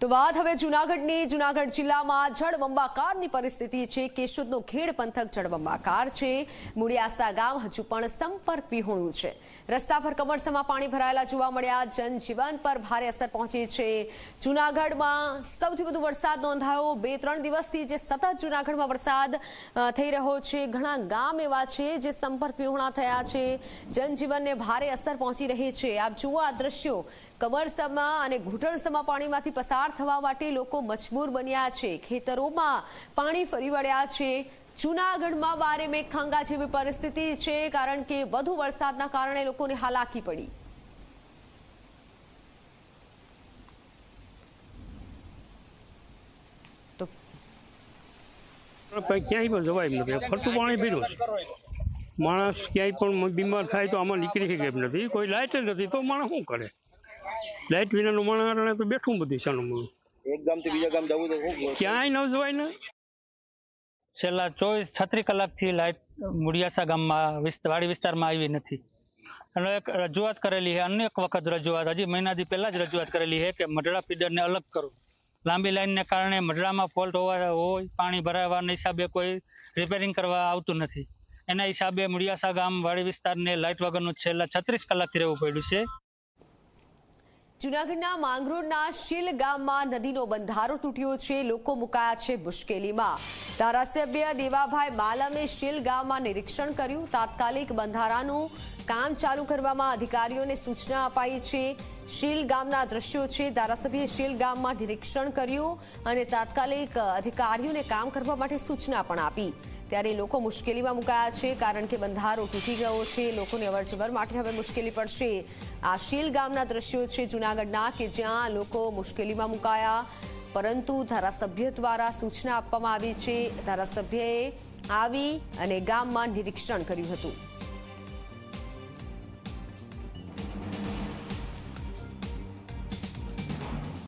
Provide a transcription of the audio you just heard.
તો વાત હવે જુનાગઢની. જુનાગઢ જિલ્લામાં જળબંબાકારની પરિસ્થિતિ છે. કેશોદનો ખેડ પંથક જળબંબાકાર છે. મુડિયાસા ગામ હજુ પણ સંપર્ક વિહોણું છે. રસ્તા પર કમરસમાં પાણી ભરાયેલા જોવા મળ્યા. જનજીવન પર ભારે અસર પહોંચી છે. જુનાગઢમાં સૌથી વધુ વરસાદ નોંધાયો. બે ત્રણ દિવસથી જે સતત જુનાગઢમાં વરસાદ થઈ રહ્યો છે. ઘણા ગામ એવા છે જે સંપર્ક વિહોણા થયા છે. જનજીવનને ભારે અસર પહોંચી રહી છે. આપ જુઓ આ દ્રશ્યો. કમરસમાં અને ઘૂંટણસમાં પાણીમાંથી પસાર થવા માટે લોકો મજબૂર બન્યા છે. ખેતરોમાં પાણી ફરી વળ્યા છે. જૂનાગઢમાં વારે મેઘખાંગા જેવી પરિસ્થિતિ છે, કારણ કે વધુ વરસાદના કારણે લોકોને હાલાકી પડી. ક્યાંય પણ જવાય પાણી પીરું માણસ ક્યાંય પણ બીમાર થાય તો આમાં નીકળી શકે એમ નથી. કોઈ લાઇટ નથી તો માણસ શું કરે? લાઇટ વિનાનું માણસ તો બેઠું બધું સાનું મોનું એક ગામથી બીજા ગામ જવું તો ક્યાંય ન જવાય ને? છેલ્લા ચોવીસ છત્રીસ કલાકથી લાઈટ મુડિયાસા ગામમાં વિસ્ત- વાડી વિસ્તારમાં આવી નથી. અને એક રજૂઆત કરેલી છે અનેક વખત રજૂઆત હજી મહિનાથી પહેલાં જ રજૂઆત કરેલી છે કે મઢડા ફીડરને અલગ કરો. લાંબી લાઈનને કારણે મઢડામાં ફોલ્ટ હોવા હોય પાણી ભરાવાના હિસાબે કોઈ રિપેરિંગ કરવા આવતું નથી. એના હિસાબે મુડિયાસા ગામ વાડી વિસ્તારને લાઇટ વગરનું છેલ્લા છત્રીસ કલાકથી રહેવું પડ્યું છે. જૂનાગઢના માંગરોળના શીલ ગામમાં નદીનો બંધારો તૂટ્યો છે, લોકો મુકાયા છે મુશ્કેલીમાં. ધારાસભ્ય દેવાભાઈ બાલમે શીલ ગામમાં નિરીક્ષણ કર્યું, તાત્કાલિક બંધારાનું કામ ચાલુ કરવામાં અધિકારીઓને સૂચના અપાઈ છે. શીલ ગામના દ્રશ્યો છે ધારાસભ્યએ શીલ ગામમાં નિરીક્ષણ કર્યું અને તાત્કાલિક અધિકારીઓને કામ કરવા માટે સૂચના પણ આપી. ત્યારે લોકો મુશ્કેલીમાં મુકાયા છે કારણ કે બંધારો તૂટી ગયો છે. લોકોને અવરજવર માટે હવે મુશ્કેલી પડશે. આ શીલ ગામના દ્રશ્યો છે જૂનાગઢના કે જ્યાં લોકો મુશ્કેલીમાં મુકાયા. પરંતુ ધારાસભ્ય દ્વારા સૂચના આપવામાં આવી છે. ધારાસભ્યએ આવી અને ગામમાં નિરીક્ષણ કર્યું હતું.